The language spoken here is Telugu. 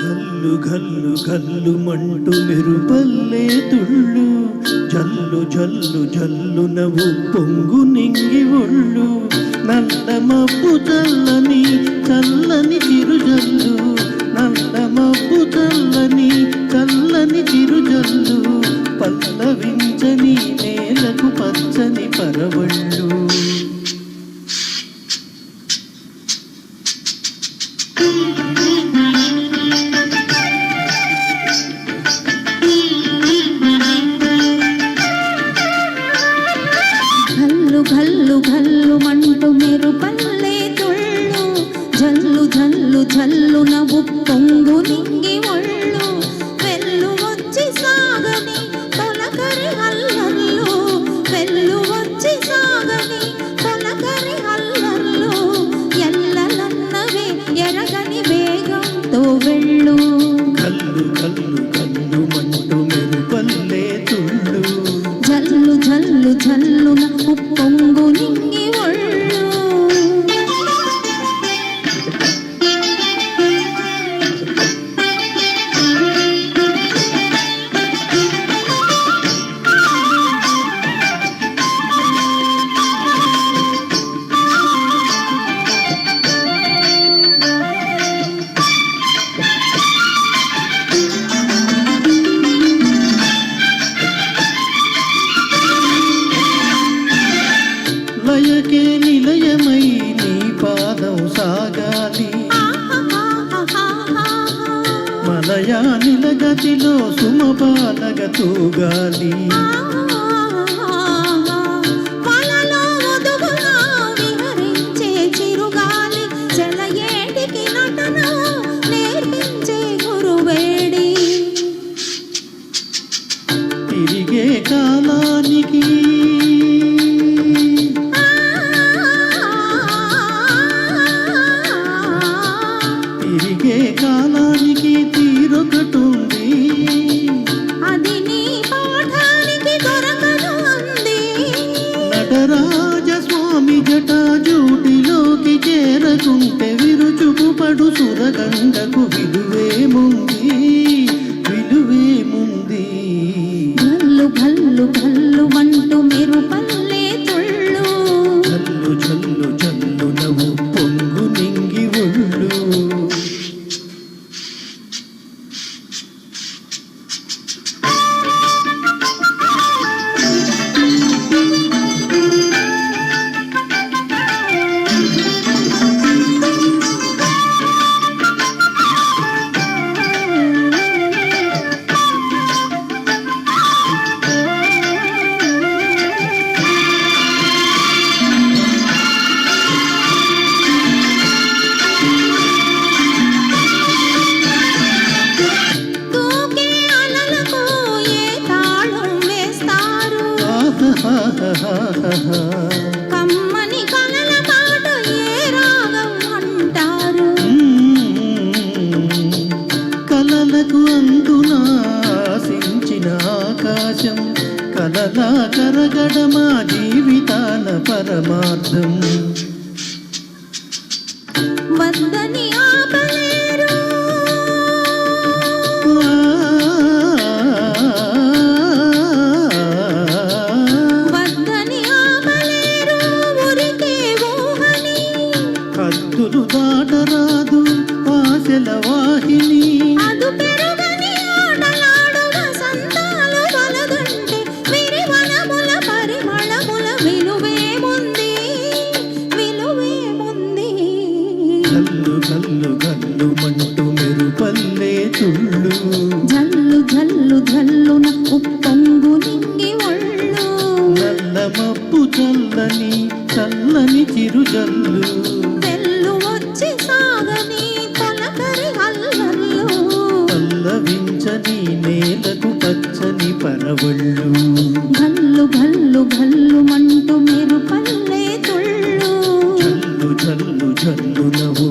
గల్లు గల్లు గల్లు మంటు మెరుపల్లే తుళ్ళు. జల్లు జల్లు జల్లు నవ్వు పొంగు నింగి ఒళ్ళు. నల్ల మబ్బు చల్లని చల్లని చిరుజల్లు. నల్ల మబ్బు చల్లని చల్లని చిరుజల్లు. పల్లవించని నేలకు పచ్చని పరవళ్ళు. ఘల్లు జల్లు నవ్వు పొంగు లయకే నిలయమై నీ పాదం సాగాలి. మలయా నిలగతిలో సుమపాలగ తూగాలి. కాలానికి తీరొకటుంది. అది నీ పాఠానికి నటరాజ స్వామి జటాజూటిలోకి చేరకుంటే విరుచుకు పడు సురగండకు విలువేముంది విలువేముంది గల్లు గల్లు గల్లు మంటూ మీరు పల్లె కమ్మని కలల పాట ఏ రాగం అంటారు? కలలకు అందునా ఆశించిన ఆకాశం కలలా కరగడమా జీవితాల పరమార్థం. వద్దని హద్దులు దాటరాదు ఆశల వాహిని. అదు పెరుగని ఆటలాడు వసంతాలు వలదంటే విరివనముల పరిమళముల విలువేముంది? విలువేముంది? గల్లు గల్లు గల్లు మంటూ మెరుపల్లే తుళ్ళు జల్లు జల్లు జల్లున ఉప్పొంగు నింగి ఒళ్ళు. నల్ల మబ్బు చల్లని చల్లని చిరుజల్లు. పల్లవించని నేలకు పచ్చని పరవళ్ళు గల్లు గల్లు గల్లు మంటూ మీరు పల్లె తుళ్ళు. జల్లు జల్లు జల్లు నవ్వు